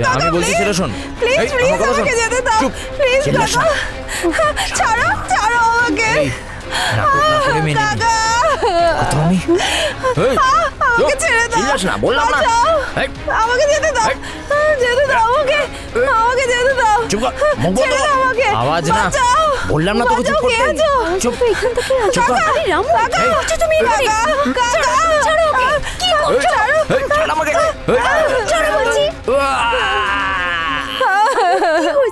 যা, আমি বলছি সেটা শোন। প্লিজ এই, প্লিজ আমার কথা শোন। আমাকে যেতে দাও চুপ, প্লিজ চিল্লাস কাকা ছাড়ো ছাড়ো আমাকে। এই, নাটক না করে মেনে নে। কাকা কথা আমি? এই, আমাকে ছেড়ে দাও। চিল্লাস না বললাম না। বাঁচাও। এই, আমাকে যেতে দাও। এই। যেতে দাও আমাকে। আমাকে যেতে দাও। চুপ কর, মুখ বন্ধ ছেড়ে কর। দাও আমাকে। আওয়াজ না। বাঁচাও। বললাম না তোকে চুপ বাঁচাও, কে করতে। আছো? চুপ। চুপ কর। আরে রামু কাকা করছ তুমি? কাকা কাকা ছাড়ো ওকে কি এই, করছ এই, ছাড় আমাকে। এই, ছাড়ো বলছি। উয়া!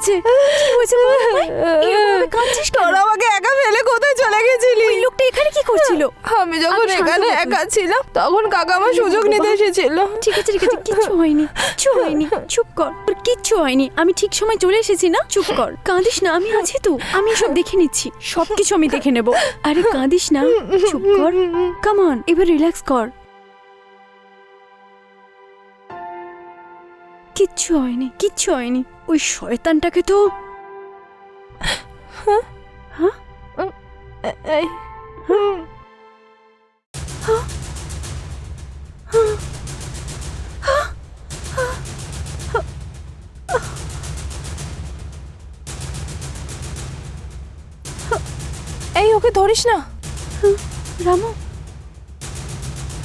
হয়েছে? কি হয়েছে বল? কাঁদছিস? তোরা আমাকে একা ফেলে কোথায় চলে গেছিলি? ওই লোকটা এখানে কি করছিল? আমি যখন এখানে একা ছিলাম তখন কাকা আমার সুযোগ নিতে এসেছিল। ঠিক আছে ঠিক আছে কিচ্ছু হয়নি কিচ্ছু হয়নি চুপ কর। তোর কিচ্ছু হয়নি। আমি ঠিক সময় চলে এসেছি না? চুপ কর। কাঁদিস না আমি আছি তো। আমি সব দেখে নিচ্ছি। সবকিছু আমি দেখে নেব। আরে কাঁদিস না চুপ কর। কাম অন এবার রিল্যাক্স কর। কিচ্ছু হয়নি কিচ্ছু হয়নি। ওই শয়তানটাকে তো এই ওকে ধরিস না। রামু?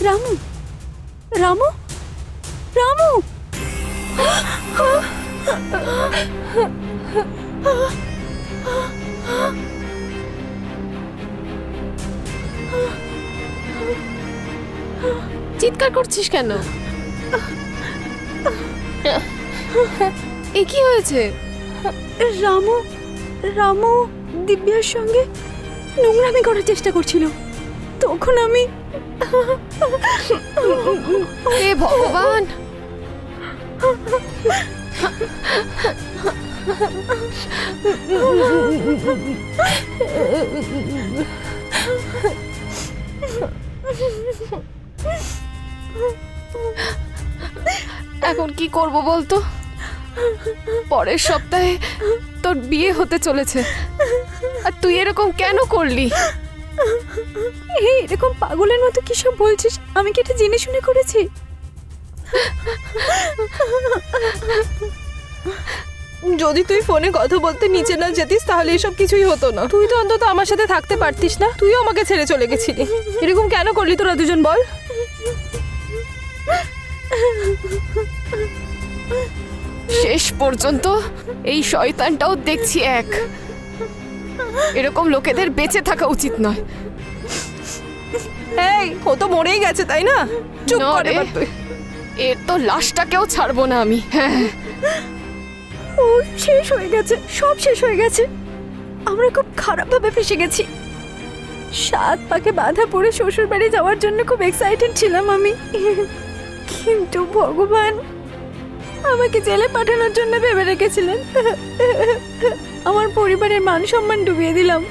রামু? রামু? রামু? চিৎকার করছিস কেন? এ কি হয়েছে? রামু রামু দিব্যার সঙ্গে নোংরামি করার চেষ্টা করছিল। তখন আমি হে ভগবান! এখন কি করব বলতো? পরের সপ্তাহে তোর বিয়ে হতে চলেছে। আর তুই এরকম কেন করলি? এরকম পাগলের মতো কি সব বলছিস? আমি কি এটা জেনে শুনে করেছি? যদি তুই ফোনে কথা বলতে নিচে না যেতিস তাহলে এসব কিছুই হতো না। তুই তো অন্তত আমার সাথে থাকতে পারতিস না। তুইও আমাকে ছেড়ে চলে গেছিলি। এরকম কেন করলি তোরা দুজন বল? শেষ পর্যন্ত এই শয়তানটাও দেখছি এক। এরকম লোকেদের বেঁচে থাকা উচিত নয়। এই ও তো মরেই গেছে তাই না? চুপ কর এবার তুই। তো লাশটাকেও ছাড়বো না আমি। হ্যাঁ। ও শেষ হয়ে গেছে, সব শেষ হয়ে গেছে। আমরা খুব খারাপভাবে ফেসে গেছি। সাত পাকে বাধা পড়ে শ্বশুর বাড়ি যাওয়ার জন্য খুব এক্সাইটেড ছিলাম আমি। কিন্তু ভগবান, আমাকে জেলে পাঠানোর জন্য ভেবে রেখেছিলেন। আমার পরিবারের মান সম্মান ডুবিয়ে দিলাম।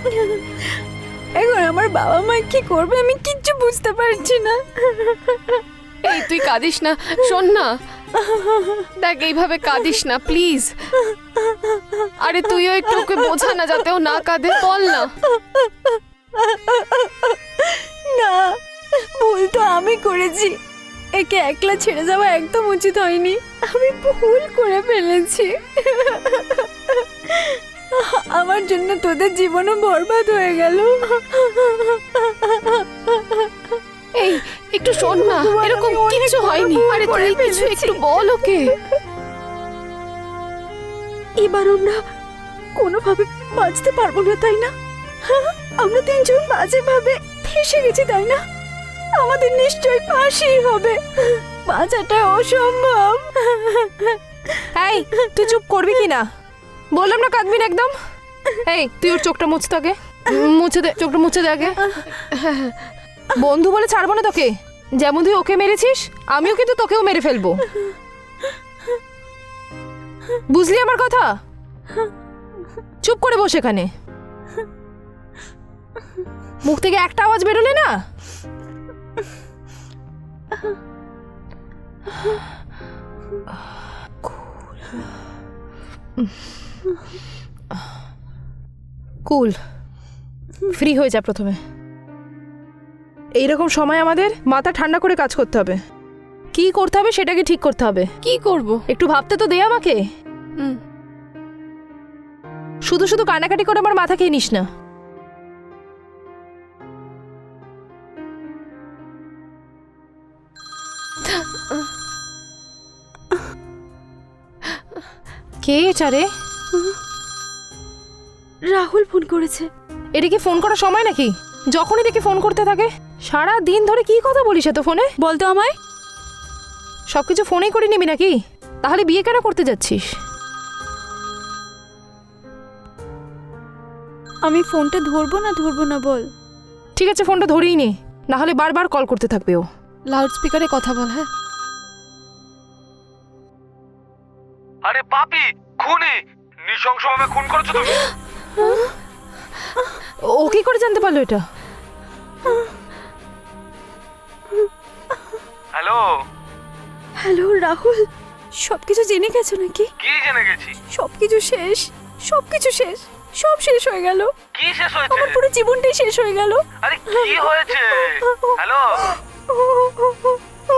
এখন আমার বাবা মা কি করবে আমি কিচ্ছু বুঝতে পারছি না। এই, তুই কাঁদিস না, শোন না। দেখ, এইভাবে কাঁদিস না প্লিজ আরে, তুইও একটু ওকে বোঝা না, যাতে ও না কাঁদে, বল না। না, ভুল তো আমি করেছি। একে একলা ছেড়ে যাওয়া একদম উচিত হয়নি। আমি ভুল করে ফেলেছি। আমার জন্য তোদের জীবনও বরবাদ হয়ে গেল। শোন না এরকম অনেক হয়নি। আরে তুই কিছু। একটু বল ওকে। এবার আমরা কোনোভাবে বাঁচতে পারব না তাই না? হ্যাঁ? আমরা তিনজন বাজে ভাবে ফেসে গেছি তাই না? আমাদের নিশ্চয়ই ফাঁসি হবে। বাঁচাটা অসম্ভব। এই তুই চুপ করবি কি না? বললাম না কাঁদবি না একদম? এই তুই ওর চোখটা মুছতে আগে। মুছে দে চোখটা মুছে দে আগে। বন্ধু বলে ছাড়বো না তোকে? যেমন তুই ওকে মেরেছিস, আমিও কিন্তু তোকেও মেরে ফেলব। বুঝলি আমার কথা? চুপ করে বসে এখানে। মুখ থেকে একটা আওয়াজ বেরোলে না? কুল। ফ্রি হয়ে যা প্রথমে। এইরকম সময় আমাদের মাথা ঠান্ডা করে কাজ করতে হবে। কি করতে হবে সেটাকে ঠিক করতে হবে। কি করব? একটু ভাবতে তো দে আমাকে। হুম। শুধু শুধু কানাকাটি করে আমার মাথা খেয়ে নিস না। কে চারে রাহুল ফোন করেছে। এটা কি ফোন করার সময় নাকি? যখনই দেখি ফোন করতে থাকে। সারা দিন ধরে কি কথা বলিস এত ফোনে? বলতো আমায়। সবকিছু ফোনেই করে নিবি নাকি? তাহলে বিয়ে কেন করতে যাচ্ছিস? আমি ফোনটা ধরবো না ধরবো না বল। ঠিক আছে ফোনটা ধরেই নে। না হলে বারবার কল করতে থাকবে ও। লাউড স্পিকারে কথা বল হ্যাঁ? আরে পাপি খুনি! নৃশংসভাবে খুন করেছ তুমি? ও কি করে জানতে পারল এটা? হ্যালো? হ্যালো রাহুল সবকিছু জেনে গেছো নাকি? কি জেনে গেছি? সবকিছু শেষ সবকিছু শেষ সব শেষ হয়ে গেল। কি শেষ হয়েছে? আমার পুরো জীবনটাই শেষ হয়ে গেল। আরে কি হয়েছে? হ্যালো?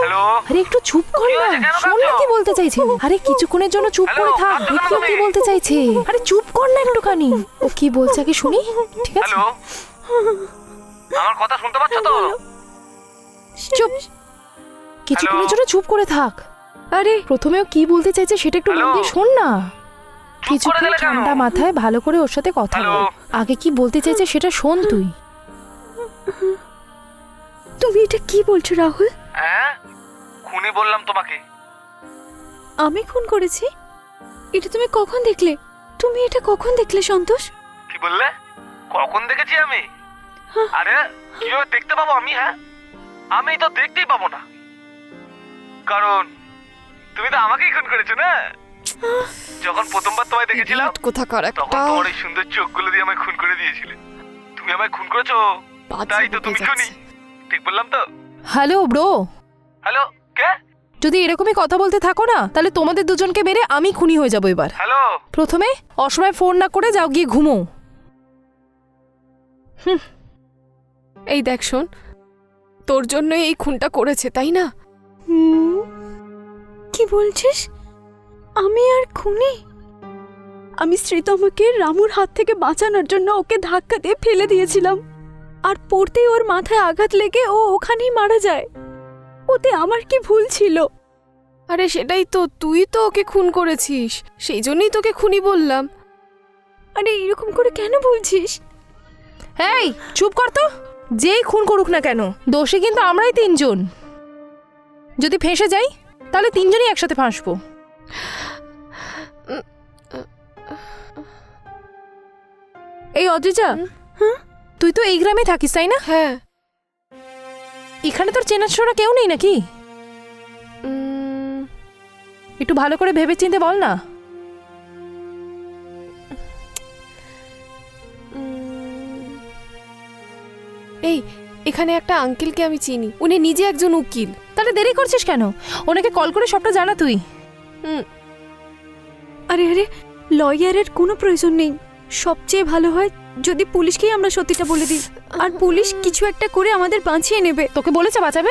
হ্যালো? আরে একটু চুপ কর না। শোন কি বলতে চাইছে। আরে কিছুক্ষণের জন্য চুপ করে থাক। দেখি কি বলতে চাইছে। আরে চুপ কর না একটুখানি। ও কি বলছে আগে শুনি। ঠিক আছে। হ্যালো? আমার কথা শুনতে পাচ্ছ তো? চুপ। কিছুক্ষণের জন্য চুপ করে থাক। আরে প্রথমে ও কি বলতে চাইছে সেটা একটু মন দিয়ে শোন না। কিছুক্ষণ ঠান্ডা মাথায় ভালো করে ওর সাথে কথা? বল। আগে কি বলতে চাইছে সেটা শোন তুই। তুমি এটা কি বলছো রাহুল? হ্যাঁ? খুনি বললাম তোমাকে। আমি খুন করেছি? এটা তুমি কখন দেখলে? তুমি এটা কখন দেখলে সন্তোষ? কি বললে? কখন দেখেছি আমি? আরে কীভাবে দেখতে পাবো আমি হ্যাঁ? আমি তো দেখতেই পাবো না। কারণ তুমি তো আমাকেই খুন করেছ না? যখন প্রথমবার তোমায় দেখেছিলাম কোথাকার তখন তোমার এই সুন্দর চোখগুলো দিয়ে আমায় খুন করে দিয়েছিলে। তুমি আমায় খুন করেছ? তাই তো তুমি খুনি। ঠিক বললাম তো? Hello bro. হ্যালো কে? যদি এরকমই কথা বলতে থাকো না তাহলে তোমাদের দুজনকে মেরে আমি খুনি হয়ে যাব এবার। হ্যালো? প্রথমে অসময় ফোন না করে যাও গিয়ে ঘুমো। এই দেখ শোন তোর জন্য এই খুনটা করেছে তাই না? কি বলছিস? আমি আর খুনি? আমি শ্রীতমাকে রামুর হাত থেকে বাঁচানোর জন্য ওকে ধাক্কা দিয়ে ফেলে দিয়েছিলাম। আর পড়তেই ওর মাথায় আঘাত লেগে ও ওখানেই মারা যায়। ওতে আমার কি ভুল ছিল? আরে সেটাই তো তুই তো ওকে খুন করেছিস। সেই জন্যই তোকে খুনি বললাম। আরে এরকম করে কেন বলছিস? এই চুপ কর তো। যেই খুন করুক না কেন দোষী কিন্তু আমরাই তিনজন। যদি ফেঁসে যাই তাহলে তিনজনই একসাথে ফাঁসবো। এই অদ্রিজা তুই তো এই গ্রামে থাকিস তাই না? হ্যাঁ। এখানে তোর চেনাশোনা কেউ নেই নাকি? একটু ভালো করে ভেবে চিনতে বল না। এই এখানে একটা আঙ্কেলকে আমি চিনি। উনি নিজে একজন উকিল। তাহলে দেরি করছিস কেন? ওনাকে কল করে সবটা জানা তুই। হুম। আরে আরে লয়ারের কোনো প্রয়োজন নেই। সবচেয়ে ভালো হয় যদি পুলিশকেই আমরা সত্যিটা বলে দিই। আর পুলিশ কিছু একটা করে আমাদের বাঁচিয়ে নেবে। তোকে বলেছে বাঁচাবে?